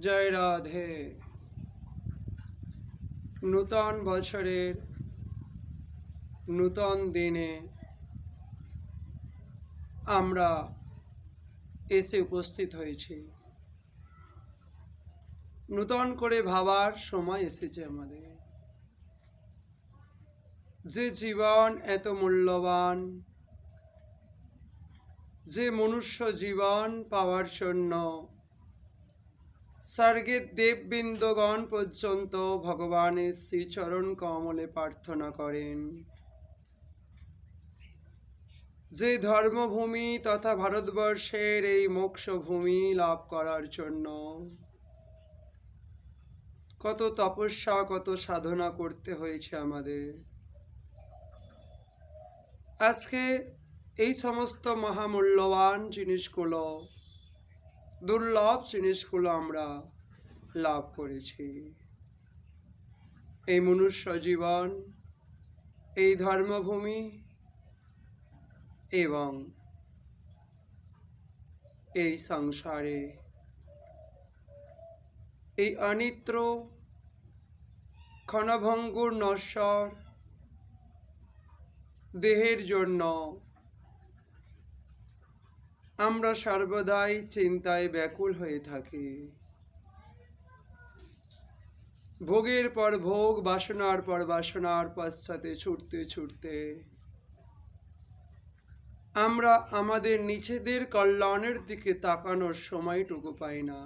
জয় রাধে। নূতন বছরের নূতন দিনে আমরা এসে উপস্থিত হয়েছি। নূতন করে ভাবার সময় এসেছে আমাদের। যে জীবন এত মূল্যবান, যে মনুষ্য জীবন পাওয়ার জন্য স্বর্গের দেববৃন্দগণ পর্যন্ত ভগবানের শ্রীচরণ কমলে প্রার্থনা করেন। যে ধর্মভূমি তথা ভারতবর্ষের এই মোক্ষভূমি লাভ করার জন্য কত তপস্যা, কত সাধনা করতে হয়েছে আমাদের। আজকে এই সমস্ত মহামূল্যবান জিনিসগুলো দুর্লভ জিনিসগুলো আমরা লাভ করেছি। এই মনুষ্য জীবন, এই ধর্মভূমি এবং এই সংসারে এই অনিত্র ক্ষণভঙ্গুর নশ্বর দেহের জন্য আমরা সর্বদাই চিন্তায় ব্যাকুল হয়ে থাকি। ভোগের পর ভোগ, বাসনার পর বাসনার পশ্চাতে ছুটতে ছুটতে আমরা আমাদের নিজেদের কল্যাণের দিকে তাকানোর সময়টুকু পাই না।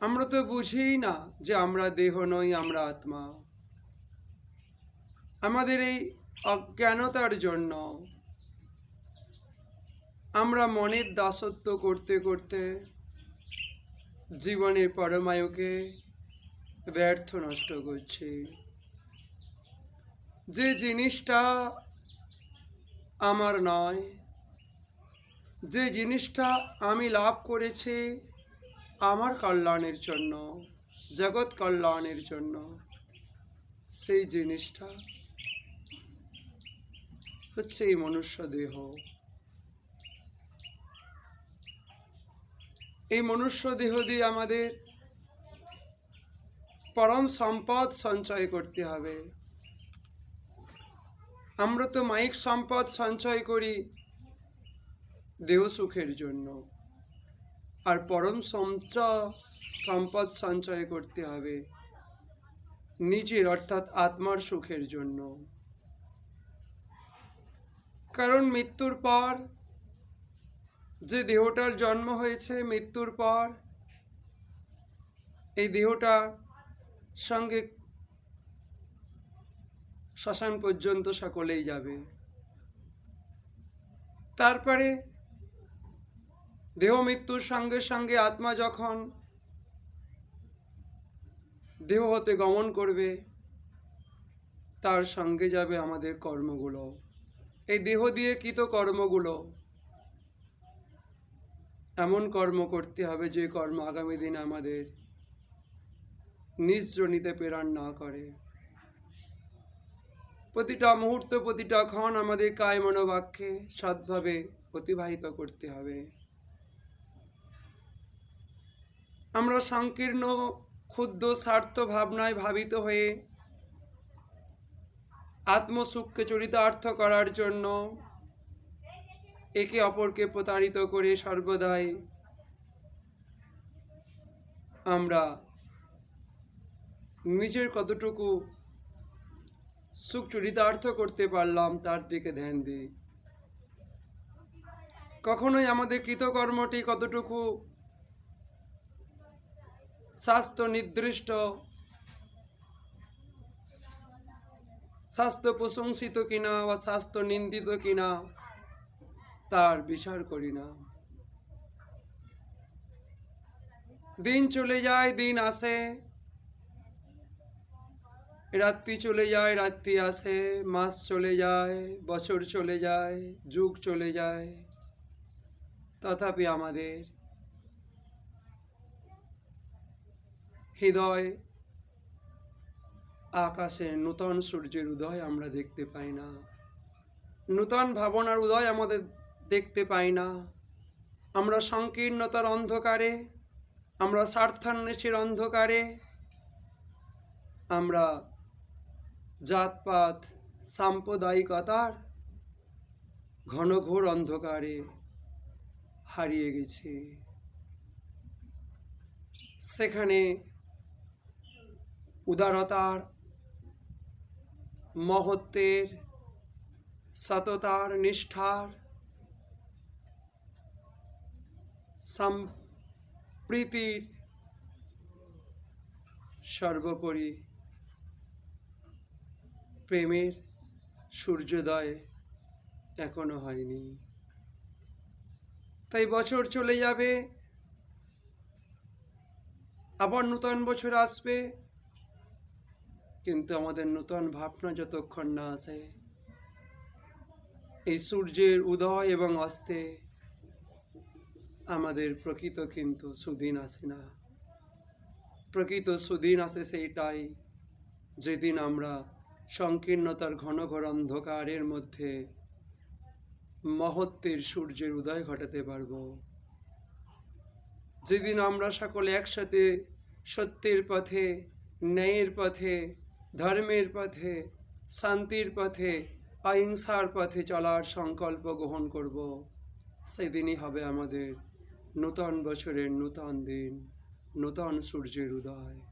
আমরা তো বুঝি না যে আমরা দেহ নই, আমরা আত্মা। আমাদের এই অজ্ঞানতার জন্য আমরা মনের দাসত্ব করতে করতে জীবনের পরমায়ুকে ব্যর্থ নষ্ট করছি। যে জিনিসটা আমার নয়, যে জিনিসটা আমি লাভ করেছি আমার কল্যাণের জন্য, জগৎ কল্যাণের জন্য, সেই জিনিসটা হচ্ছে এই মনুষ্য দেহ। এই মনুষ্য দেহ দিয়ে আমাদের পরম সম্পদ সঞ্চয় করতে হবে। আমরা তো মাইক সম্পদ সঞ্চয় করি দেহ সুখের জন্য। আর পরম সম্পদ সঞ্চয় করতে হবে নিজের, অর্থাৎ আত্মার সুখের জন্য। কারণ মৃত্যুর পর যে দেহটার জন্ম হয়েছে, মৃত্যুর পর এই দেহটা সঙ্গে শ্মশান পর্যন্ত সকলেই যাবে। তারপরে দেহ মৃত্যুর সঙ্গে সঙ্গে আত্মা যখন দেহ হতে গমন করবে, তার সঙ্গে যাবে আমাদের কর্মগুলো। এই দেহ দিয়ে কৃত কর্মগুলো এমন কর্ম করতে হবে যে কর্ম আগামী দিন আমাদের জনিতে প্রেরণ না করে। প্রতিটা মুহূর্ত, প্রতিটা ক্ষণ আমাদের কায় মনোবাক্যে সৎভাবে অতিবাহিত করতে হবে। আমরা সংকীর্ণ ক্ষুদ্র স্বার্থ ভাবনায় ভাবিত হয়ে আত্মসুখকে চরিতার্থ করার জন্য একে অপরকে প্রতারিত করে সর্বদাই আমরা নিজের কতটুকু সুখ চরিতার্থ করতে পারলাম, তার দিকে ধ্যান দিই। কখনোই আমাদের কৃতকর্মটি কতটুকু স্বাস্থ্য নির্দিষ্ট, স্বাস্থ্য প্রশংসিত কিনা বা স্বাস্থ্য নিন্দিত কিনা তার বিচার করি না। দিন চলে যায়, দিন আসে। রাত্রি চলে যায়, রাত্রি আসে। মাস চলে যায়, বছর চলে যায়, যুগ চলে যায়। তথাপি আমাদের হৃদয় আকাশে নূতন সূর্যের উদয় আমরা দেখতে পাই না। নূতন ভাবনার উদয় আমাদের দেখতে পাই না। আমরা সংকীর্ণতার অন্ধকারে, আমরা স্বার্থান্বেষের অন্ধকারে, আমরা জাতপাত, সাম্প্রদায়িকতার ঘনঘোর অন্ধকারে হারিয়ে গেছি। সেখানে উদারতার, মহত্বের, সততার নিষ্ঠার সম্প্রীতির সর্বোপরি প্রেমের সূর্যোদয় এখনও হয়নি। তাই বছর চলে যাবে, আবার নূতন বছর আসবে, কিন্তু আমাদের নূতন ভাবনা যতক্ষণ না আসে এই সূর্যের উদয় এবং অস্তে আমাদের প্রকৃত কিন্তু সুদিন আসে না। প্রকৃত সুদিন আসে সেইটাই যেদিন আমরা সংকীর্ণতার ঘন ঘর অন্ধকারের মধ্যে মহত্বের সূর্যের উদয় ঘটাতে পারব। যেদিন আমরা সকলে একসাথে সত্যের পথে, ন্যায়ের পথে, ধর্মের পথে, শান্তির পথে, অহিংসার পথে চলার সংকল্প গ্রহণ করব, সেদিনই হবে আমাদের নূতন বছরের নূতন দিন নূতন সূর্যের উদয়।